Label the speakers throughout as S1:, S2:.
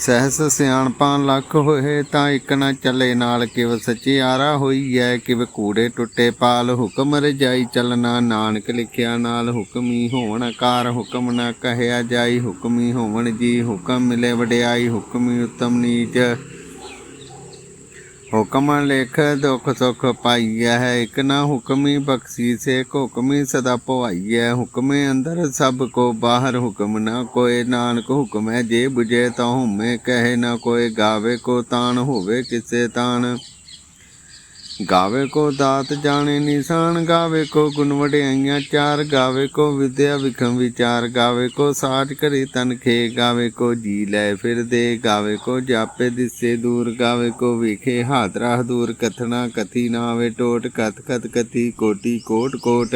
S1: ਸਹਿਸ ਸਿਆਣਪਾਂ ਲੱਖ ਹੋਏ, ਤਾਂ ਇੱਕ ਨਾ ਚੱਲੇ ਨਾਲ ਕਿਵ ਸਚਿਆਰਾ ਹੋਈ ਐ ਕਿਵ ਕੂੜੇ ਟੁੱਟੇ ਪਾਲ ਹੁਕਮ ਰਜਾਈ ਚੱਲਣਾ ਨਾਨਕ ਲਿਖਿਆ ਨਾਲ ਹੁਕਮੀ ਹੋਣ ਕਾਰ, ਹੁਕਮ ਨਾ ਕਹਿਆ ਜਾਈ, ਹੁਕਮੀ ਹੋਵਣ ਜੀ, ਹੁਕਮ ਮਿਲੇ ਵਡਿਆਈ, ਹੁਕਮੀ ਉਤਮ ਨੀਚ। ਹੁਕਮ ਲੇਖ, ਦੁਖ ਸੁਖ ਪਾਈਐ ਹੈ ਇਕ ਨਾ ਹੁਕਮੀ ਬਖਸ਼ੀ ਸੇ ਹੁਕਮੀ ਸਦਾ ਭਵਾਈਐ ਹੁਕਮੇ ਅੰਦਰ ਸਭ ਕੋ ਬਾਹਰ, ਹੁਕਮ ਨਾ ਕੋਏ ਨਾਨਕ ਹੁਕਮ ਹੈ ਜੇ ਬੁਝੇ ਤਾਂ ਹੁਮੇ, ਕਹੇ ਨਾ ਕੋਏ ਗਾਵੇ ਕੋ ਤਾਣ, ਹੋਵੇ ਕਿਸੇ ਤਾਣ। ਗਾਵੇ ਕੋ ਦਾਤ ਜਾਣੇ ਨਿਸ਼ਾਨ, ਗਾਵੇ ਕੋ ਗੁਣ ਵਡਿਆਈਆਂ ਚਾਰ, ਗਾਵੇ ਕੋ ਵਿਦਿਆ ਵਿਖਮ ਵਿਚਾਰ, ਗਾਵੇ ਕੋ ਸਾਜ ਕਰੀ ਤਨ ਖੇ, ਗਾਵੇ ਕੋ ਜੀ ਲੈ ਫਿਰ ਦੇ, ਗਾਵੇ ਕੋ ਜਾਪੇ ਦਿਸੇ ਦੂਰ, ਗਾਵੇ ਕੋ ਵਿਖੇ ਹਾਦਰਾ ਦੂਰ ਕਥਨਾ ਕਥੀ ਨਾਵੇ ਟੋਟ, ਕਥ ਕਥ ਕਥੀ ਕੋਟੀ ਕੋਟ ਕੋਟ।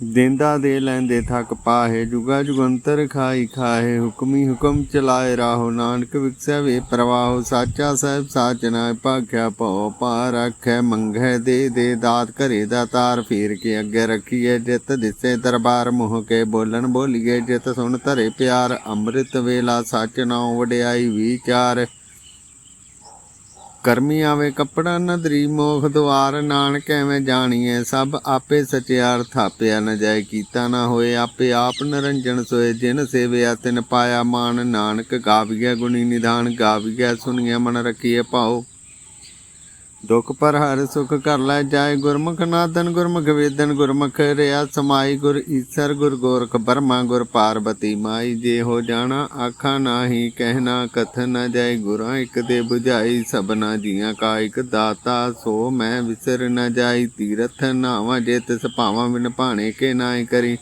S1: ਦਿੰਦਾ ਦੇ ਲੈਂਦੇ ਥਕ ਪਾਹੇ, ਜੁਗਾ ਜੁਗੰਤਰ ਖਾਈ ਖਾਏ ਹੁਕਮੀ ਹੁਕਮ ਚਲਾਏ ਰਾਹੋ, ਨਾਨਕ ਵਿਖਸੈ ਵੇ ਪ੍ਰਵਾਹੋ, ਸਾਚਾ ਸਾਹਿਬ ਸਾਚਨਾ ਭਾਖਿਆ ਭਉ ਪਾ ਰੱਖੈ ਮੰਗੈ ਦੇ ਦੇ ਦਾਤ ਘਰੇ ਦਾ ਤਾਰ, ਫੇਰ ਕੇ ਅੱਗੇ ਰੱਖੀਏ ਜਿਤ, ਦਿਸੇ ਦਰਬਾਰ, ਮੋਹ ਕੇ ਬੋਲਣ ਬੋਲੀਏ ਜਿਤ, ਸੁਣ ਧਰੇ ਪਿਆਰ, ਅੰਮ੍ਰਿਤ ਵੇਲਾ, ਸੱਚ ਨਾਉ ਵਡਿਆਈ ਵਿਚਾਰ। ਕਰਮੀ ਆਵੇ ਕੱਪੜਾ ਨਦਰੀ ਮੋਖ ਦੁਆਰ ਨਾਨਕ ਐਵੇਂ ਜਾਣੀਐ। ਸਭ ਆਪੇ ਸਚਿਆਰ ਥਾਪਿਆ ਨ ਜਾਏ, ਕੀਤਾ ਨਾ ਹੋਏ ਆਪੇ ਆਪ ਨਰੰਜਨ ਸੋਏ। ਜਿਨ ਸੇਵਿਆ, ਤਿਨ ਪਾਇਆ ਮਾਨ ਨਾਨਕ, ਗਾਵੀਐ ਗੁਣੀ ਨਿਧਾਨ, ਗਾਵੀਐ ਸੁਣੀਐ ਮਨ ਰਖੀਐ ਭਾਉ। ਦੁਖ ਪਰ ਹਰ ਸੁਖ ਕਰ ਲੈ ਜਾਏ ਗੁਰਮੁਖ ਨਾਦਨ, ਗੁਰਮੁਖ ਵੇਦਨ, ਗੁਰਮੁਖ ਰਿਆ ਸਮਾਈ, ਗੁਰ ਈਸਰ, ਗੁਰ ਗੋਰਖ ਬਰਮਾ, ਗੁਰ ਪਾਰਬਤੀ ਮਾਈ, ਜੇ ਹੋ ਜਾਣਾ ਆਖਾ ਨਾਹੀ ਕਹਿਣਾ ਕਥ ਨ ਜਾਏ, ਗੁਰਾਂ ਇੱਕ ਦੇ 부ਝਾਈ ਸਭਨਾ ਜੀਆਂ ਕਾ ਇੱਕ ਦਾਤਾ, ਸੋ ਮੈਂ ਵਿਸਰ ਨ ਜਾਈ, ਤੀਰਥ ਨਾਵਾਂ ਜੇ ਤਿਸ ਭਾਵਾਂ ਬਿਨ ਭਾਣੇ ਕੇ ਨਾਏ ਕਰੀ।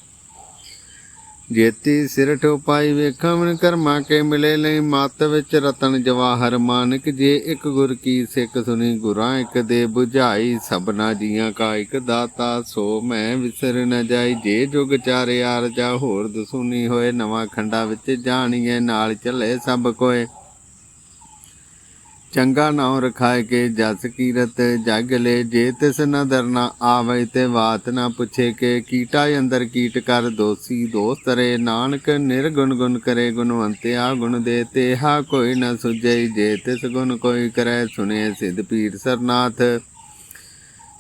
S1: ਜੇਤੀ ਸਿਰ ਠੋਪਾਈ ਵੇਖਾਂ ਕਰਮਾ ਕੇ ਮਿਲੇ ਲਈ ਮਤ ਵਿੱਚ ਰਤਨ ਜਵਾਹਰ ਮਾਨਕ, ਜੇ ਇੱਕ ਗੁਰ ਕੀ ਸਿੱਖ ਸੁਣੀ ਗੁਰਾਂ, ਇੱਕ ਦੇ 부ਝਾਈ ਸਭਨਾ ਜੀਆਂ ਕਾ ਇੱਕ ਦਾਤਾ, ਸੋ ਮੈਂ ਵਿਸਰ ਨ ਜਾਈ। ਜੇ ਜੁਗ ਚਾਰੇ ਜਾ ਹੋਰ ਦਸੂਨੀ ਹੋਏ, ਨਵਾਂ ਖੰਡਾ ਵਿੱਚ ਜਾਣੀਏ ਨਾਲ ਚੱਲੇ ਸਭ ਕੋਏ। ਚੰਗਾ ਨਾਉ ਰਖਾਇ ਕੇ ਜਸ ਕੀਰਤ, ਜਗ ਲੈ ਜੇ ਤਿਸ ਨਦਰ ਨਾ ਆਵੇ ਤੇ ਬਾਤ ਨਾ ਪੁੱਛੇ ਕੇ, ਕੀਟਾ ਅੰਦਰ ਕੀਟ ਕਰ ਦੋਸੀ ਦੋਸਤ ਰੇ ਨਾਨਕ, ਨਿਰਗੁਣ ਗੁਣ ਕਰੇ ਗੁਣਵੰਤਿਆ ਗੁਣ ਦੇ ਤੇਹਾ ਕੋਈ ਨਾ ਸੁਝਈ ਜੇ ਤਿਸ ਗੁਣ ਕੋਈ ਕਰੈ ਸੁਨੇ ਸਿਧ ਪੀਰ ਸਰਨਾਥ।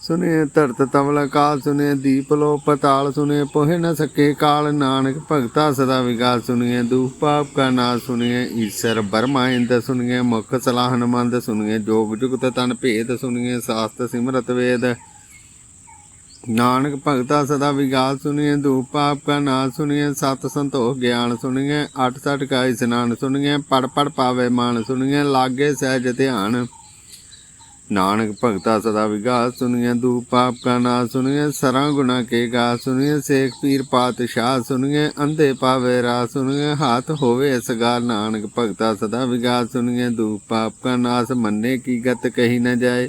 S1: ਸੁਨੇ ਧਰਤ ਤਵਲ ਕਾਲ ਸੁਨੇ, ਦੀਪ ਲੋ ਪਤਾਲ ਸੁਨੇ, ਪੋਹਿ ਨ ਸਕੇ ਕਾਲ ਨਾਨਕ ਭਗਤਾ ਸਦਾ ਵਿਗਾਸ ਸੁਨੀਏ ਦੂਖ ਪਾਪ ਕਾ ਨਾਸ ਸੁਨੀਏ ਈਸ਼ਰ ਬਰਮਾ ਇੰਦ ਸੁਨੀਏ ਮੁਖ ਸਲਾਹਨ ਮੰਦ ਸੁਨੀਏ ਜੋਗ ਜੁਗਤ ਤਨ ਭੇਦ ਸੁਨੀਏ ਸਾਸਤ ਸਿਮਰਤ ਵੇਦ। ਨਾਨਕ ਭਗਤਾ ਸਦਾ ਵਿਗਾਸ ਸੁਨੀਏ ਦੂਪ ਪਾਪ ਕਾ ਨਾਸ ਸੁਨੀਏ ਸਤ ਸੰਤੋਖ ਗਿਆਨ ਸੁਨੀਏ ਅਠ ਸਠ ਕਾ ਇਸਨਾਨ ਸੁਨੀਏ ਪੜ ਪੜ ਪਾਵੇ ਮਾਨ ਸੁਨੀਏ ਲਾਗੇ ਸਹਿਜ ਧਿਆਨ। ਨਾਨਕ ਭਗਤਾ ਸਦਾ ਵਿਗਾਸ ਸੁਨੀਏ ਦੂ ਪਾਪ ਕਾ ਨਾਸ ਸੁਨੀਏ ਸਰਾਂ ਗੁਨਾ ਕੇ ਗਾ ਸੁਨੀਏ ਸੇਖ ਪੀਰ ਪਾਤਸ਼ਾਹ ਸੁਨੀਏ ਅੰਧੇ ਪਾਵੇ ਰਾ ਸੁਨੀਏ ਹਾਥ ਹੋਵੇ ਅਸਗਾਰ ਨਾਨਕ ਭਗਤਾ ਸਦਾ ਵਿਗਾਸ ਸੁਨੀਏ ਦੂ ਪਾਪ ਕਾ ਨਾਸ, ਮੰਨੇ ਕੀ ਗਤ ਕਹੀ ਨ ਜਾਏ।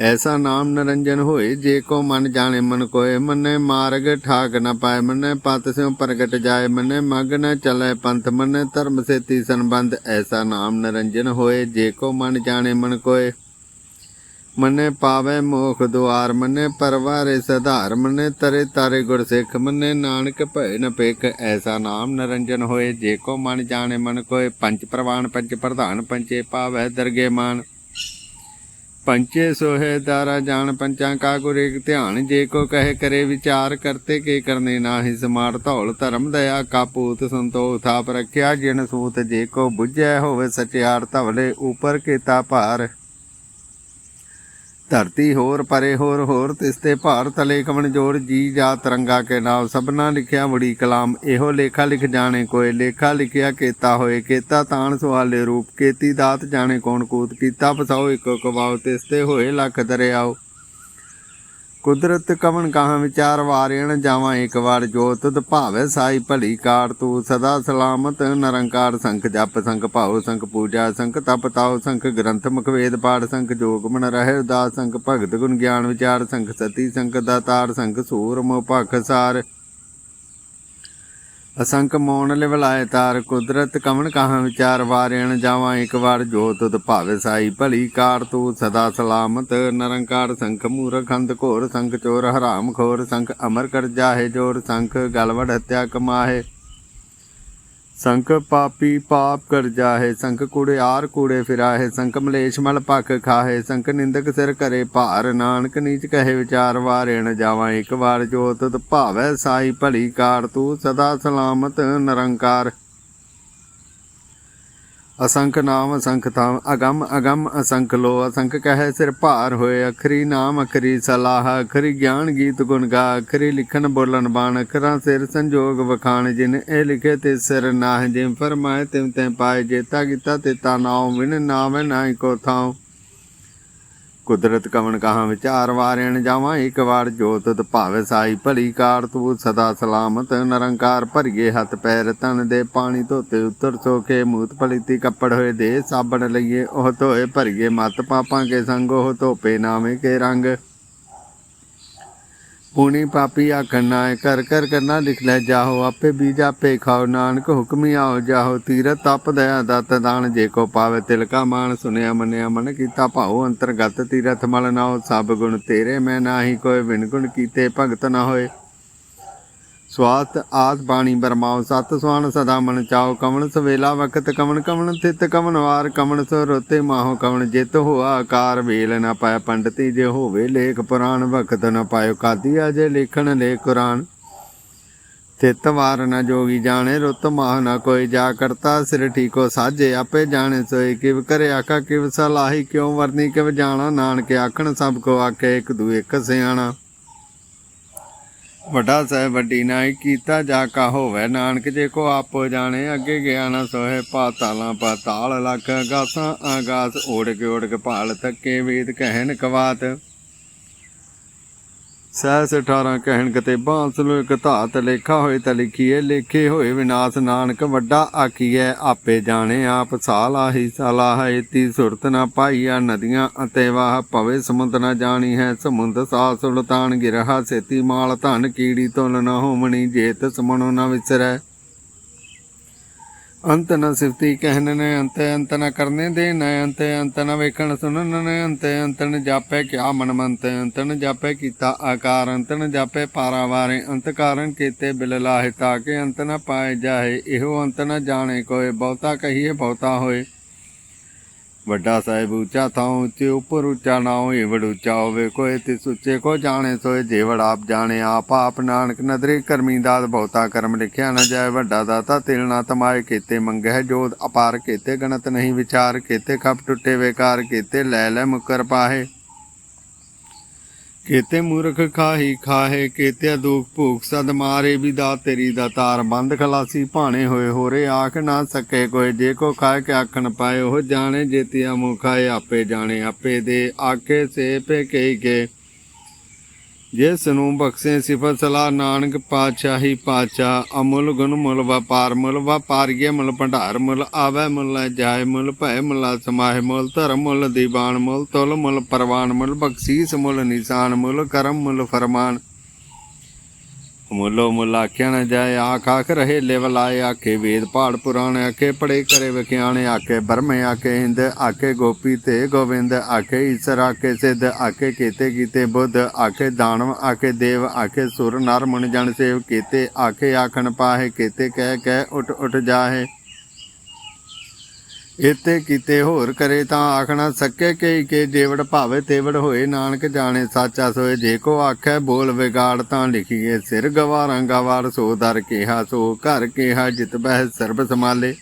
S1: ਐਸਾ ਨਾਮ ਨਰੰਜਨ ਹੋਏ, ਜੇ ਕੋ ਮਨ ਜਾਣੇ ਮਨ ਕੋਏ, ਮੰਨੇ ਮਾਰਗ ਠਾਕ ਨ ਪਾਏ, ਮੰਨੇ ਪਤ ਸਿਉ ਪ੍ਰਗਟ ਜਾਏ, ਮੰਨੇ ਮਗ ਨ ਚਲੇ ਪੰਥ, ਮੰਨੇ ਧਰਮ ਸੇਤੀ ਸੰਬੰਧ, ਐਸਾ ਨਾਮ ਨਰੰਜਨ ਹੋਏ, ਜੇ ਕੋ ਮਨ ਜਾਣੇ ਮਨ ਕੋਏ। ਮੰਨੇ ਪਾਵੇ ਮੋਖ ਦੁਆਰ, ਮੰਨੇ ਪਰਵਾਰੇ ਸਧਾਰ, ਮੰਨੇ ਤਰੇ ਤਾਰੇ ਗੁਰ ਸਿੱਖ, ਮੰਨੇ ਨਾਨਕ ਭੈ ਨ ਪੇਖ ਐਸਾ ਨਾਮ ਨਰੰਜਨ ਹੋਏ, ਜੇ ਕੋ ਮਨ ਜਾਣੇ ਮਨ ਕੋਏ, ਪੰਜ ਪ੍ਰਵਾਨ, ਪੰਜ ਪ੍ਰਧਾਨ ਪੰਚੇ ਪਾਵੈ ਦਰਗੇ ਮਾਨ ਪੰਚੇ ਸੋਹੇ ਦਾਰਾ ਜਾਣ ਪੰਚਾਂ ਕਾ ਗੁਰ ਏਕ ਧਿਆਨ, ਜੇ ਕੋ ਕਹੇ ਕਰੇ ਵਿਚਾਰ ਕਰਤੇ ਕੇ ਕਰਨੇ ਨਾਹੀ ਸਮਾਰ ਧੌਲ, ਧਰਮ ਦਇਆ ਕਾਪੂਤ ਸੰਤੋਖ ਥਾਪ ਰੱਖਿਆ ਜਿਨ ਸੂਤ, ਜੇ ਕੋ ਬੁਝੈ ਹੋਵੇ ਸਚਿਆਰ ਧਵਲੇ, ਉਪਰ ਕੀਤਾ ਭਾਰ। ਧਰਤੀ ਹੋਰ, ਪਰੇ ਹੋਰ ਹੋਰ ਤਿਸਤੇ ਭਾਰ ਤਲੇ ਕਵਣ ਜੋੜ ਜੀ ਜਾ ਤਰੰਗਾ ਕੇ ਨਾਮ, ਸਭਨਾ ਲਿਖਿਆ ਬੜੀ ਕਲਾਮ, ਇਹੋ ਲੇਖਾ ਲਿਖ ਜਾਣੇ ਕੋਏ, ਲੇਖਾ ਲਿਖਿਆ ਕੇਤਾ ਹੋਏ, ਕੇਤਾ ਤਾਣ ਸਵਾਲੇ ਰੂਪ, ਕੇਤੀ ਦਾਤ ਜਾਣੇ ਕੌਣ ਕੂਤ, ਕੀਤਾ ਫਸਾਓ, ਇੱਕੋ ਕਵਾਓ ਤਿਸਤੇ ਹੋਏ ਲੱਖ ਦਰਿਆਓ। ਕੁਦਰਤ ਕਵਣ ਕਹਾਂ ਵਿਚਾਰ ਵਾਰਿਣ ਜਾਵਾਂ ਇੱਕ ਵਾਰ ਜੋਤ ਤੁਧ ਭਾਵੇ ਸਾਈ ਭਲੀ ਕਾਰ, ਤੂੰ ਸਦਾ ਸਲਾਮਤ ਨਿਰੰਕਾਰ ਸੰਖ ਜਪ, ਸੰਖ ਭਾਉ, ਸੰਖ ਪੂਜਾ, ਸੰਖ ਤਪ ਤਾਉ, ਸੰਖ ਗ੍ਰੰਥ ਮੁਖਵੇਦ ਪਾਠ, ਸੰਖ ਜੋਗ ਮਨ ਰਹਿ ਉਦਾਸ, ਸੰਖ ਭਗਤ ਗੁਣ ਗਿਆਨ ਵਿਚਾਰ, ਸੰਖ ਸਤੀ, ਸੰਖ ਦਾਤਾਰ, ਸੰਖ ਸੂਰ ਮੋ ਭਖ ਸਾਰ। ਅਸੰਖ ਮੋਨ ਲਿਵਲਾਏ ਤਾਰ ਕੁਦਰਤ ਕਵਣ ਕਹਾਂ ਵਿਚਾਰ ਵਾਰਿਣ ਜਾਵਾਂ ਇੱਕ ਵਾਰ ਜੋ ਤੁਧ ਭਾਵੇ ਸਾਈ ਭਲੀ ਕਾਰ ਤੂੰ ਸਦਾ ਸਲਾਮਤ, ਨਰੰਕਾਰ ਸੰਖ ਮੂਰਖ ਅੰਧ ਘੋਰ, ਸੰਖ ਚੋਰ ਹਰਾਮ ਖੋਰ, ਸੰਖ ਅਮਰ ਕਰ ਜਾਹੇ ਜੋਰ, ਸੰਖ ਗਲਵੜ ਹਤਿਆ ਕਮਾਹੇ ਸੰਖ ਪਾਪੀ ਪਾਪ ਕਰ ਜਾਹੇ ਸੰਖ ਕੂੜਿਆਰ ਕੂੜੇ ਫਿਰਾਹੇ ਸੰਖ ਮਲੇਸ਼ ਮਲ ਪੱਖ ਖਾਹੇ ਸੰਖ ਨਿੰਦਕ ਸਿਰ ਕਰੇ ਭਾਰ, ਨਾਨਕ ਨੀਚ ਕਹੇ ਵਿਚਾਰ ਵਾਰੇਣ ਜਾਵਾਂ, ਇੱਕ ਵਾਰ ਜੋਤ ਭਾਵੈ ਸਾਈ ਭਲੀ ਕਾਰ, ਤੂੰ ਸਦਾ ਸਲਾਮਤ ਨਿਰੰਕਾਰ। ਅਸੰਖ ਨਾਮ, ਅਸੰਖ ਥਾਮ, ਅਗੰਮ ਅਗੰਮ, ਅਸੰਖ ਲੋ, ਅਸੰਖ ਕਹੇ ਸਿਰ ਭਾਰ ਹੋਏ, ਅਖਰੀ ਨਾਮ, ਅਖਰੀ ਸਲਾਹ, ਅਖਰੀ ਗਿਆਨ ਗੀਤ ਗੁਣ ਗਾ, ਅਖਰੀ ਲਿਖਣ ਬੋਲਣ ਬਾਣ, ਅਖਰਾਂ ਸਿਰ ਸੰਜੋਗ ਵਖਾਣ, ਜਿਨ ਇਹ ਲਿਖੇ ਤੇ ਸਿਰ ਨਾਹ ਜਿਮ ਫਰਮਾਏ ਤਿਮ ਤੈ ਪਾਏ, ਜੇਤਾ ਕੀਤਾ ਤੇਤਾ ਨਾਉ, ਵਿਨ ਨਾਵੇਂ ਨਾਹੀ ਕੋ ਥਾਉ। ਕੁਦਰਤ ਕਵਣ ਕਹਾਂ ਵਿਚਾਰ ਵਾਰਿਣ ਜਾਵਾਂ, ਇੱਕ ਵਾਰ ਜੋਤਤ ਭਾਵੇ ਸਾਈ ਭਲੀ ਕਾਰ, ਤੂੰ ਸਦਾ ਸਲਾਮਤ ਨਿਰੰਕਾਰ ਭਰੀਏ ਹੱਥ ਪੈਰ, ਤਨ ਦੇ ਪਾਣੀ ਧੋਤੇ ਉਤਰ ਸੋਕੇ ਮੂਤ ਪਲੀਤੀ ਕੱਪੜ ਹੋਏ ਦੇ, ਸਾਬਣ ਲਈਏ, ਉਹ ਧੋਏ ਭਰੀਏ ਮਤ, ਪਾਪਾਂ ਕੇ ਸੰਗ, ਉਹ ਧੋਪੇ ਨਾਵੇਂ ਕੇ ਰੰਗ। ਪੁਣੀ ਪਾਪੀ ਆਖਣ ਨਾਏ ਕਰ ਕਰ ਕਰਨਾ ਲਿਖ ਲੈ ਜਾਹੋ, ਆਪੇ ਬੀਜ ਆਪੇ ਖਾਓ, ਨਾਨਕ ਹੁਕਮੀ ਆਓ ਜਾਹੋ ਤੀਰਤ ਤਪ ਦਇਆ ਦਤ ਦਾਨ, ਜੇ ਕੋ ਪਾਵੇ ਤਿਲਕਾ ਮਾਨ ਸੁਨਿਆ ਮੰਨਿਆ ਮਨ ਕੀਤਾ ਭਾਉ, ਅੰਤਰਗਤ ਤੀਰਥ ਮਲ ਨਾਉ, ਸਭ ਗੁਣ ਤੇਰੇ ਮੈਂ ਨਾਹੀ, ਕੋਈ ਵਿਣ ਗੁਣ ਕੀਤੇ ਭਗਤ ਨਾ ਹੋਏ। ਸਵਾਤ ਆਸ ਬਾਣੀ ਬਰਮਾਓ ਸਤ ਸੁਆਨ ਸਦਾ ਮਨ ਚਾਓ ਕਵਣ ਸਵੇਲਾ ਵਕਤ ਕਵਣ ਕਵਣ ਥਿਤ, ਕਵਣ ਵਾਰ, ਕਵਣ ਸੋ ਰੋਤੇ ਮਾਹੋ, ਕਵਣ ਜਿਤ ਹੋਆ ਆਕਾਰ, ਵੇਲ ਨਾ ਪਾਇਆ ਪੰਡਤੀ ਜੇ ਹੋਵੇ ਲੇਖ ਪੁਰਾਣ ਵਕਤ ਨਾ ਪਾਇਓ ਕਾਦੀ ਜੇ ਲਿਖਣ ਲੇ ਕੁਰਾਨ। ਤਿਤ ਵਾਰ ਨ ਜੋਗੀ ਜਾਣੇ, ਰੁੱਤ ਮਾਹ ਨ ਕੋਈ ਜਾ ਕਰਤਾ, ਸਿਰ ਠੀਕੋ ਸਾਜੇ, ਆਪੇ ਜਾਣੇ ਸੋਏ, ਕਿਵ ਕਰੇ ਆਕਾ ਕਿਵ ਸਲਾਹੀ, ਕਿਉ ਵਰਨੀ, ਕਿਵ ਜਾਣਾ, ਨਾਨਕ ਆਖਣ, ਸਭ ਕੋ ਆਖੇ, ਇੱਕ ਦੂ ਇੱਕ ਸਿਆਣਾ। ਵੱਡਾ ਸਾਹਿਬ, ਵੱਡੀ ਨਾਈ ਕੀਤਾ ਜਾ ਕਾ ਹੋਵੇ। ਨਾਨਕ ਜੇ ਕੋ ਆਪੋ ਜਾਣੇ, ਅੱਗੇ ਗਿਆ ਨਾ ਸੋਏ ਪਾਤਾਲਾਂ ਪਾਤਾਲ ਲੱਖ ਆਗਾਸਾਂ ਆਗਾਸ ਓੜ ਕੇ ਓੜ ਕੇ ਭਾਲ ਤੱਕੇ ਵੇਦ ਕਹਿਣ ਕਵਾਤ। ਸਹਿਸ 18 ਕਹਿਣ ਕਤੇ ਬਾਂਸਲੋ ਇਕ ਧਾਤ ਲੇਖਾ ਹੋਏ ਤਾਂ ਲਿਖੀਏ, ਲੇਖੇ ਹੋਏ ਵਿਨਾਸ਼ ਨਾਨਕ, ਵੱਡਾ ਆਕੀਐ ਆਪੇ ਜਾਣੇ ਆਪ ਸਾਲਾਹੀ ਸਲਾਹ ਇਤੀ ਸੁਰਤ ਨਾ ਪਾਈਆ ਨਦੀਆਂ ਅਤੇ ਵਾਹ, ਭਵੇ ਸਮੁੰਦ ਨਾ ਜਾਣੀ ਹੈ, ਸਮੁੰਦ ਸਾ ਸੁਲਤਾਨ ਗਿਰਹਾ, ਸੇਤੀ ਮਾਲ ਧਨ ਕੀੜੀ ਤੁਲ ਨਾ ਹੋਮਣੀ, ਜੇਤ ਸਮਣੋ ਨਾ ਵਿਸਰੈ। ਅੰਤ ਨ ਸਿਫਤੀ ਕਹਿਨ ਨੇ ਅੰਤ ਅੰਤ ਨ ਕਰਨੇ ਦੇ ਨ ਅੰਤ ਅੰਤ ਨ ਵੇਖਣ ਸੁਣਨ ਨੇ ਅੰਤ ਅੰਤ ਨ ਜਾਪੈ ਕਿਆ ਮਨ ਮੰਤ ਅੰਤ ਨ ਜਾਪੈ ਕੀਤਾ ਆਕਾਰ, ਅੰਤ ਨ ਜਾਪੈ ਪਾਰਾਵਾਰੇ, ਅੰਤ ਕਾਰਨ ਕੀਤੇ ਬਿਲ ਲਾਹਿ, ਤਾ ਕੇ ਅੰਤ ਨ ਪਾਏ ਜਾਏ ਇਹੋ ਅੰਤ ਨ ਜਾਣੇ ਕੋਏ ਬਹੁਤਾ ਕਹੀਏ ਬਹੁਤਾ ਹੋਏ। ਵੱਡਾ ਸਾਹਿਬ ਉੱਚਾ ਥਾਂ ਉੱਚੇ ਉਪਰ ਉੱਚਾ ਨਾ ਹੋਏ ਉੱਚਾ ਹੋਵੇ ਕੋਏ ਤੇ ਸੁੱਚੇ ਕੋ ਜਾਣੇ ਸੋਏ ਜੇਵੜ ਆਪ ਜਾਣੇ ਆਪ ਆਪ ਨਾਨਕ ਨਦਰੇ ਕਰਮੀ ਦਾਤ ਬਹੁਤਾ ਕਰਮ ਲਿਖਿਆ ਨਾ ਜਾਏ, ਵੱਡਾ ਦਾਤਾ ਤਿਲ ਨਾ ਤਮਾਏ, ਕੀਤੇ ਮੰਗਹਿ ਜੋਤ ਅਪਾਰ, ਕੀਤੇ ਗਣਤ ਨਹੀਂ ਵਿਚਾਰ, ਕੀਤੇ ਖਪ ਟੁੱਟੇ ਵੇਕਾਰ, ਕੀਤੇ ਲੈ ਲੈ ਮੁਕਰ ਪਾਹੇ। ਕੀਤੇ ਮੂਰਖ ਖਾਹੀ ਖਾਹੇ ਕੀਤੇ ਦੁਖ ਭੂਖ ਸਦ ਮਾਰੇ ਵੀ ਦਾ ਤੇਰੀ ਦਾ ਤਾਰ ਬੰਦ ਖਲਾਸੀ, ਭਾਣੇ ਹੋਏ ਹੋਰੇ ਆਖ ਨਾ ਸਕੇ ਕੋਈ, ਜੇ ਕੋ ਖਾਏ ਕੇ ਆਖਣ ਪਾਏ, ਉਹ ਜਾਣੇ ਜੇਤਿਆ ਮੁਖਾਏ ਆਪੇ ਜਾਣੇ ਆਪੇ ਦੇ ਆਕੇ ਸੇ ਪੇ ਕਈ ਕੇ। ਜਿਸ ਨੂੰ ਬਖਸ਼ੇ ਸਿਫਤ ਸਲਾ ਨਾਨਕ ਪਾਤਸ਼ਾਹੀ ਪਾਤਸ਼ਾਹ, ਅਮੁੱਲ ਗੁਣ ਮੁੱਲ ਵਪਾਰ ਮੁੱਲ, ਵਪਾਰੀਏ ਮੁੱਲ, ਭੰਡਾਰ ਮੁੱਲ, ਆਵੈ ਮੁੱਲ, ਜਾਏ ਮੁੱਲ, ਭੈ ਮੁੱਲ, ਸਮਾਹਿ ਮੁੱਲ, ਧਰਮ ਮੁੱਲ, ਦੀਵਾਨ ਮੁੱਲ, ਤੁਲ ਮੁੱਲ, ਪਰਵਾਨ ਮੁੱਲ, ਬਖਸ਼ੀਸ ਮੁੱਲ, ਨਿਸ਼ਾਨ ਮੁੱਲ, ਕਰਮ ਮੁੱਲ, ਫਰਮਾਨ ਮੁੱਲੋ ਮੁੱਲ ਆਖਿਆ ਜਾਏ, ਆਖ ਆਖ ਰਹੇ ਲੇਵ ਲਾਏ ਆਖੇ ਵੇਦ ਪਾੜ ਪੁਰਾਣ, ਆਖੇ ਪੜੇ ਕਰੇ ਵਿਖਿਆਣੇ ਆਖੇ ਬਰਮੇ ਆਖੇ ਹਿੰਦ, ਆਖੇ ਗੋਪੀ ਤੇ ਗੋਵਿੰਦ, ਆਖੇ ਈਸ਼ਰ, ਆਖੇ ਸਿੱਧ, ਆਖੇ ਕੀਤੇ ਕੀਤੇ ਬੁੱਧ, ਆਖੇ ਦਾਨਵ, ਆਖੇ ਦੇਵ, ਆਖੇ ਸੁਰ, ਨਰ, ਮੁਨ, ਜਨ, ਸੇਵ ਕੀਤੇ, ਆਖੇ ਆਖਣ ਪਾਹੇ, ਕੀਤੇ ਕਹਿ ਕਹਿ, ਉਠ ਉਠ ਜਾਹੇ। ਇਤੇ ਕੀਤੇ ਹੋਰ ਕਰੇ ਤਾਂ ਆਖਣਾ ਸਕੇ ਕਈ ਕੇ ਜੇਵੜ ਭਾਵੇ ਤੇਵੜ ਹੋਏ, ਨਾਨਕ ਜਾਣੇ ਸਾਚਾ ਸੋਏ। ਜੇ ਕੋ ਆਖੈ ਬੋਲ ਵਿਗਾੜ ਤਾਂ ਲਿਖੀਏ ਸਿਰ ਗਵਾਰਾਂ ਗਵਾਰ ਸੋ ਦਰ ਕਿਹਾ, ਸੋ ਘਰ ਕਿਹਾ, ਜਿਤ ਬਹਿ ਸਰਬ ਸਮਾਲੇ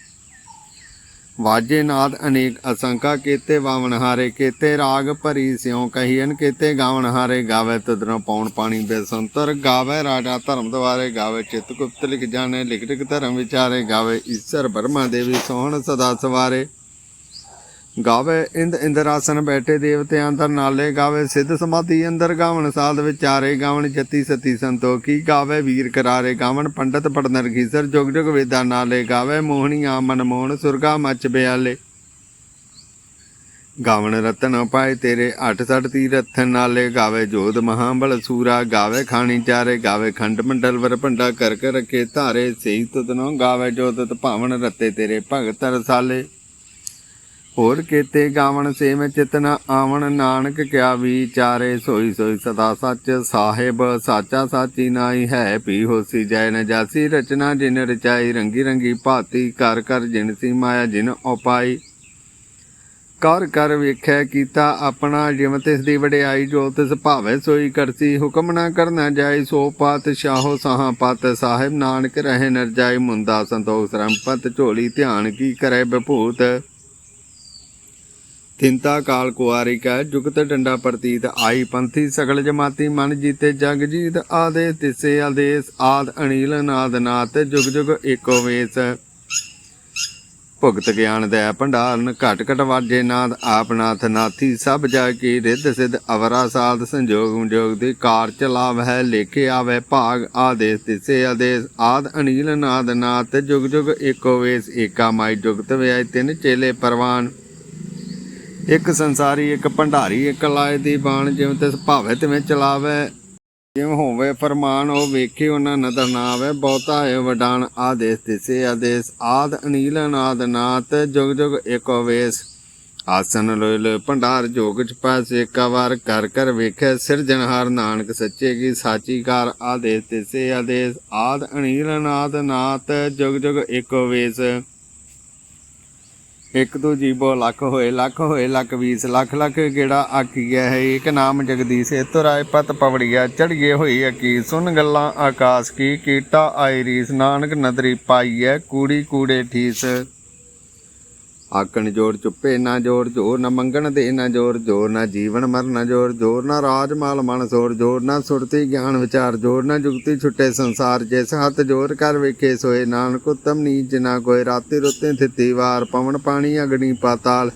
S1: ਵਾਜੇ ਨਾਦ ਅਨੇਕ ਅਸੰਕਾ ਕੀਤੇ ਵਾਵਨ ਹਾਰੇ ਕੀਤੇ, ਰਾਗ ਭਰੀ ਸਿਉ ਕਹੀਨ ਕੀਤੇ, ਗਾਵਣ ਹਾਰੇ ਗਾਵੇ ਤੁਧਰੋਂ ਪੌਣ ਪਾਣੀ ਬੇਸੰਤਰ ਗਾਵੇ, ਰਾਜਾ ਧਰਮ ਦਵਾਰੇ ਗਾਵੇ, ਚਿਤ ਗੁਪਤ ਲਿਖ ਜਾਣੇ, ਲਿਖ ਲਿਖ ਧਰਮ ਵਿਚਾਰੇ ਗਾਵੇ, ਈਸ਼ਰ ਬਰਮਾ ਦੇਵੀ ਸੋਹਣ ਸਦਾ ਸਵਾਰੇ। ਗਾਵੇ ਇੰਦ ਇੰਦਰਾਸਨ ਬੈਠੇ ਦੇਵਤਿਆਂ ਅੰਦਰ ਨਾਲੇ ਗਾਵੇ, ਸਿੱਧ ਸਮਾਧੀ ਅੰਦਰ ਗਾਵਣ ਸਾਧ ਵਿਚਾਰੇ ਗਾਵਣ, ਜਤੀ ਸਤੀ ਸੰਤੋਖੀ ਗਾਵੇ, ਵੀਰ ਕਰਾਰੇ ਗਾਵਣ, ਪੰਡਤ ਪੜਨਰ ਖੀਸਰ ਜੁਗ ਜੁਗ ਵੇਦਾਂ ਨਾਲੇ ਗਾਵੇ, ਮੋਹਣੀਆਂ ਮਨ ਮੋਹਣ, ਸੁਰਗਾ ਮੱਚ ਬਿਆਲੇ। ਗਾਵਣ ਰਤਨ ਪਾਏ ਤੇਰੇ, ਅੱਠ ਸੱਠ ਤੀਰਥ ਨਾਲੇ ਗਾਵੇ, ਜੋਧ ਮਹਾਬਲ ਸੂਰਾ ਗਾਵੇ, ਖਾਣੀ ਚਾਰੇ ਗਾਵੇ, ਖੰਡ ਮੰਡਲ ਵਰ ਭੰਡਾ ਕਰ ਕਰ ਰਖੇ ਧਾਰੇ, ਸਹੀ ਤੁਤਨੋ ਗਾਵੇ ਜੋ ਤਤ ਭਾਵਨ ਰਤੇ ਤੇਰੇ ਭਗਤ ਰਸਾਲੇ। ਹੋਰ ਕੀਤੇ ਗਾਵਣ ਸੇ ਚਿਤਨ ਆਵਣ ਨਾਨਕ ਕਿਆ ਵਿਚਾਰੇ ਸੋਈ ਸੋਈ ਸਦਾ ਸੱਚ ਸਾਹਿਬ ਸਾਚਾ ਸਾਚੀ ਨਾਈ ਹੈ ਪੀ ਹੋਸੀ ਜੈ ਨ ਰਚਨਾ ਜਿਨ ਰਚਾਈ ਰੰਗੀ ਰੰਗੀ ਭਾਤੀ ਕਰ ਕਰ ਜਿਨ ਸੀ ਮਾਇਆ ਜਿਨ ਉਪਾਈ। ਕਰ ਕਰ ਵੇਖੈ ਕੀਤਾ ਆਪਣਾ ਜਿਵ ਤਿਸ ਦੀ ਵਡਿਆਈ ਜੋ ਤਿਸ ਭਾਵੇ ਸੋਈ ਕਰਸੀ ਹੁਕਮ ਨਾ ਕਰਨਾ ਜਾਈ ਸੋ ਪਾਤ ਸ਼ਾਹੋ ਸਾਹਾਂ ਪਤ ਸਾਹਿਬ ਨਾਨਕ ਰਹੇ ਨਰ ਜਾਈ ਮੁੰਦਾ ਸੰਤੋਖ ਸਰੰਪਤ ਝੋਲੀ ਧਿਆਨ ਕੀ ਕਰੇ ਬਭੂਤ। ਤਿੰਤਾ ਕਾਲ ਕੁਆਰੀ ਕੈ ਜੁਗਤ ਡੰਡਾ ਪ੍ਰਤੀਤ ਆਈ ਪੰਥੀ ਸਗਲ ਜਮਾਤੀ ਮਨ ਜੀਤੇ ਜਗ ਜੀਤ ਆਦੇ ਤਿਸੇ ਆਦੇਸ ਆਦ ਅਨੀਲ ਨਾਦ ਨਾਤ ਜੁਗ ਜੁਗ ਏਕੋ ਵੇਸ। ਭੁਗਤ ਗਿਆਨ ਦੇ ਭੰਡਾਰਨ ਘਟ ਘਟ ਵਾਜੇ ਨਾਦ ਆਪ ਨਾਥੀ ਸਭ ਜਾ ਕੀ ਰਿੱਧ ਸਿੱਧ ਅਵਰਾ ਸਾਧ ਸੰਜੋਗ ਜੋਗ ਦੀ ਕਾਰ ਚਲਾਵ ਹੈ ਲੇਖੇ ਆਵੇ ਭਾਗ ਆਦੇਸ ਤਿਸੇ ਆਦੇਸ ਆਦ ਅਨੀਲ ਨਾਦ ਨਾਥ ਜੁਗ ਜੁਗ ਏਕੋ ਵੇਸ ਏਕਾ ਮਾਈ ਜੁਗਤ ਵਿਆਇ ਤਿੰਨ ਚੇਲੇ ਪਰਵਾਨ। ਇੱਕ ਸੰਸਾਰੀ, ਇੱਕ ਭੰਡਾਰੀ, ਇੱਕ ਲਾਏ ਦੀ ਬਾਣ ਜਿਵੇਂ ਤਿਸ ਭਾਵੇ ਤਿਵੇਂ ਚਲਾਵੇ, ਜਿਵੇਂ ਹੋਵੇ ਫਰਮਾਨ, ਉਹ ਵੇਖੇ ਉਹਨਾਂ ਨਦਰ ਨਾ ਆਵੇ ਬਹੁਤਾ ਹੈ ਵਡਾਨ ਆਦੇਸ ਤਿਸੇ ਆਦੇਸ, ਆਦ ਅਨੀਲ ਨਾਦ ਨਾਤ, ਜੁਗ ਜੁਗ ਏਕੋ ਵੇਸ। ਆਸਨ ਲੋਇ ਲੋਇ ਭੰਡਾਰ, ਜੋਗ ਚ ਪਾਸੇ ਇੱਕ ਕਰ ਕਰ ਵੇਖੇ ਸਿਰਜਣਹਾਰ ਨਾਨਕ ਸੱਚੇ ਕੀ ਸਾਚੀ ਕਾਰ ਆਦੇਸ ਤਿਸੇ ਆਦੇਸ, ਆਦ ਅਨੀਲ ਅਨਾਦ ਨਾਤ, ਜੁਗ ਜੁਗ ਏਕੋ ਵੇਸ। ਇੱਕ ਤੋਂ ਜੀਬੋ ਲੱਖ ਹੋਏ ਲੱਖ ਹੋਏ, ਲੱਖ ਵੀਸ ਲੱਖ ਲੱਖ ਗੇੜਾ ਆਖੀਆ ਹੈ? ਇੱਕ ਨਾਮ ਜਗਦੀਸ਼ ਏ ਪਤ ਪਵੜੀਆ ਚੜੀਏ ਹੋਈ ਅਕੀ ਸੁਣ ਗੱਲਾਂ ਆਕਾਸ਼ ਕੀ, ਕੀਟਾ ਆਈ ਰੀਸ ਨਾਨਕ ਨਦਰੀ ਪਾਈਐ ਕੂੜੀ ਕੂੜੇ ਠੀਸ। ਆਕਣ ਜੋਰ ਚੁੱਪੇ ਨਾ ਜ਼ੋਰ, ਜੋਰ ਨਾ ਮੰਗਣ ਦੇ ਨਾ ਜੋਰ ਜੋਰ ਨਾ ਜੀਵਨ ਮਰਨ ਜੋਰ ਜੋਰ ਨਾ ਰਾਜ ਮਾਲ ਮਨ ਸੋਰ, ਜੋਰ ਨਾ ਸੁਰਤੀ ਗਿਆਨ ਵਿਚਾਰ, ਜੋਰ ਨਾ ਜੁਗਤੀ ਛੁੱਟੇ ਸੰਸਾਰ, ਜਿਸ ਹੱਥ ਜੋਰ ਕਰ ਵੇਖੇ ਸੋਏ ਨਾਨਕ ਉਤਮ ਨੀਚ ਨਾ ਕੋਈ, ਰਾਤੀ ਰੁੱਤੇ ਥਿੱਤੀ ਵਾਰ, ਪਵਨ ਪਾਣੀ ਅਗਣੀ ਪਾਤਾਲ।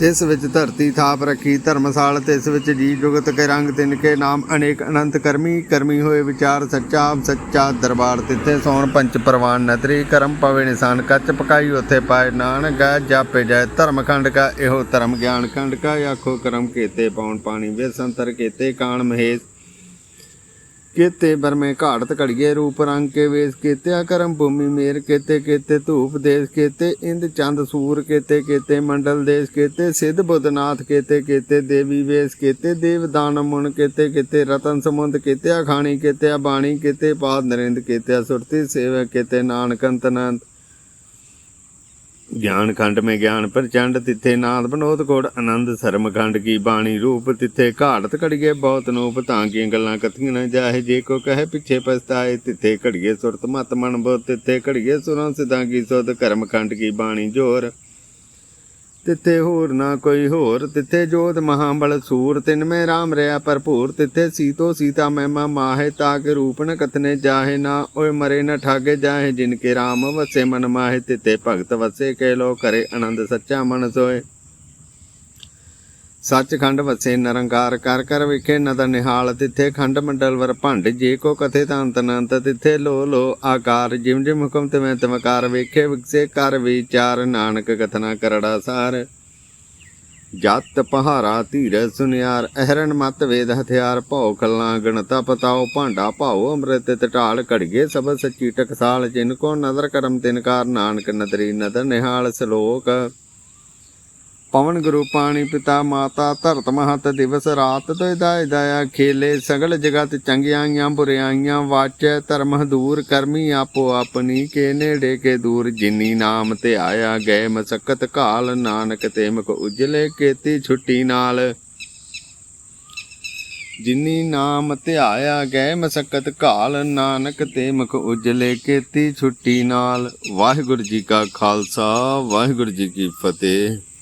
S1: ਤਿਸ ਵਿੱਚ ਧਰਤੀ ਥਾਪ ਰੱਖੀ, ਧਰਮਸਾਲ ਤਿਸ ਵਿੱਚ ਜੀ ਜੁਗਤ ਕੇ ਰੰਗ ਤਿਨ ਕੇ ਨਾਮ ਅਨੇਕ ਅਨੰਤ ਕਰਮੀ ਕਰਮੀ ਹੋਏ ਵਿਚਾਰ ਸੱਚਾ ਸੱਚਾ ਦਰਬਾਰ ਤਿੱਥੇ ਸੌਣ ਪੰਚ ਪ੍ਰਵਾਨ ਨਤਰੀ, ਕਰਮ ਪਵੇ ਨਿਸ਼ਾਨ ਕੱਚ ਪਕਾਈ, ਉਥੇ ਪਾਏ ਨਾਨਕ, ਜਾਪੇ ਜੈ ਧਰਮ ਖੰਡ ਕਾ, ਇਹੋ ਧਰਮ ਗਿਆਨ ਖੰਡ ਕਾ, ਆਖੋ ਕਰਮ ਕੀਤੇ ਪਾਉਣ ਪਾਣੀ, ਵੇਸੰਤਰ ਕੀਤੇ ਕਾਣ ਮਹੇਸ਼। ਕੀਤੇ ਬਰਮੇ ਘਾੜਤ ਘੜੀਏ ਰੂਪ ਰੰਗ ਕੇ ਵੇਸ ਕੀਤਿਆ ਕਰਮ ਭੂਮੀ ਮੇਰ ਕੀਤੇ ਕੀਤੇ ਧੂਪ ਦੇਸ ਕੀਤੇ, ਇੰਦ ਚੰਦ ਸੂਰ ਕੀਤੇ ਕੀਤੇ ਮੰਡਲ ਦੇਸ ਕੀਤੇ, ਸਿੱਧ ਬੁੱਧਨਾਥ ਕੀਤੇ ਕੀਤੇ ਦੇਵੀ ਵੇਸ ਕੀਤੇ, ਦੇਵ ਦਾਨ ਮੁਨ ਕੀਤੇ ਕੀਤੇ ਰਤਨ ਸਮੁੰਦ ਕੀਤੇ ਖਾਣੀ ਕੀਤੇ ਬਾਣੀ ਕੀਤੇ, ਪਾਦ ਨਰਿੰਦ ਕੀਤੇ ਸੁਰਤੀ ਸੇਵਕ ਕੀਤੇ, ਨਾਨਕ ਅੰਤਨੰਤ ਗਿਆਨ ਖੰਡ ਮੇ ਗਿਆਨ ਪ੍ਰਚੰਡ, ਤਿੱਥੇ ਨਾਦ ਬਨੋਦ ਕੋੜ ਆਨੰਦ, ਸਰਮ ਖੰਡ ਕੀ ਬਾਣੀ ਰੂਪ, ਤਿਥੇ ਘਾੜਤ ਘੜੀਏ ਬਹੁਤ ਨੂਪ, ਤਾਂ ਕੀਆਂ ਗੱਲਾਂ ਕਥੀਆਂ ਨਾ ਜਾਹੇ, ਜੇ ਕੋ ਕਹੇ ਪਿੱਛੇ ਪਛਤਾਏ, ਤਿਥੇ ਘੜੀਏ ਸੁਰਤ ਮਤ ਮਨ ਬੋ ਤਿਥੇ ਘੜੀਏ ਸੁਰਾਂ ਸਿਦਾਂ ਕੀ ਸੁਧ, ਕਰਮ ਖੰਡ ਕੀ ਬਾਣੀ ਜੋਰ। ਤਿੱਥੇ ਹੋਰ ਨਾ ਕੋਈ ਹੋਰ, ਤਿੱਥੇ ਜੋਤ ਮਹਾਬਲ ਸੂਰ, ਤਿਨ ਰਾਮ RAM ਰਿਆ ਭਰਪੂਰ, ਤਿੱਥੇ ਸੀਤੋ ਸੀਤਾ ਮਹਿਮਾ ਮਾਹੇ ਤਾਕ ਰੂਪ ਨ ਕਤਨੇ ਜਾਹੇ ਨਾ, ਓਏ ਮਰੇ ਨਾ ਠਾਗੇ ਜਾਹੇ ਜਿਨ ਕੇ ਰਾਮ ਵਸੇ ਮਨ ਮਾਹੇ, ਤਿੱਥੇ ਭਗਤ ਵਸੇ ਕੇ ਲੋ ਕਰੇ ਆਨੰਦ ਸੱਚਾ ਮਨ ਸੋਏ। ਸੱਚਖੰਡ ਵਸੇ ਨਰੰਕਾਰ ਕਰ ਕਰ ਵਿਖੇ ਨਦਰ ਨਿਹਾਲ, ਤਿੱਥੇ ਖੰਡ ਮੰਡਲ ਵਰ ਭੰਡ, ਜੇ ਕੋ ਕਥੇ ਤੰਤ ਅਨੰਤ ਤਿੱਥੇ ਲੋ ਲੋ ਆਕਾਰ, ਜਿਮ ਜਿਮ ਹੁਕਮ ਤੇ ਤਮਕਾਰ ਵੇਖੇ ਵਿਕਸੇ ਕਰ ਵਿਚਾਰ, ਨਾਨਕ ਕਥਨਾ ਕਰੜਾ ਸਾਰ। ਜਤ ਪਹਾਰਾ ਧੀਰ ਸੁਨਿਆਰ, ਅਹਰਨ ਮਤ ਵੇਦ ਹਥਿਆਰ, ਭਉ ਖੱਲਾਂ ਗਣਤਾ ਪਤਾਓ ਭਾਂਡਾ ਭਾਉ, ਅੰਮ੍ਰਿਤ ਟਟਾਲ ਘੜੀਏ ਸਭ ਸੱਚੀ ਟਕਸਾਲ, ਜਿਨ ਕੋ ਨਦਰ ਕਰਮ ਤਿਨਕਾਰ ਨਾਨਕ ਨਦਰੀ ਨਦਰ ਨਿਹਾਲ, ਸ਼ਲੋਕ ਪਵਨ ਗੁਰੂ ਪਾਣੀ ਪਿਤਾ ਮਾਤਾ ਧਰਤ ਮਹਤ ਦਿਵਸ ਰਾਤ ਤੋਇ ਦਇਆ ਖੇਲੇ ਸਗਲ ਜਗਤ ਚੰਗਿਆਈਆਂ ਬੁਰਿਆਈਆਂ ਵਾਚੈ ਧਰਮ ਦੂਰ ਕਰਮੀ ਆਪੋ ਆਪਣੀ ਕੇ ਨੇੜੇ ਕੇ ਦੂਰ ਜਿਨੀ ਨਾਮ ਤੇ ਆਇਆ ਗਏ ਮਸਕਤ ਕਾਲ ਨਾਨਕ ਤੇ ਮੁਖ ਉਜਲੇ ਕੀਤੀ ਛੁੱਟੀ ਨਾਲ। ਜਿਨੀ ਨਾਮ ਧਿਆਇਆ ਗਏ ਮਸਕਤ ਘਾਲ ਨਾਨਕ ਤੇ ਮੁਖ ਉਜਲੇ ਕੀਤੀ ਛੁੱਟੀ ਨਾਲ। ਵਾਹਿਗੁਰੂ ਜੀ ਕਾ ਖਾਲਸਾ, ਵਾਹਿਗੁਰੂ ਜੀ ਕੀ ਫਤਿਹ।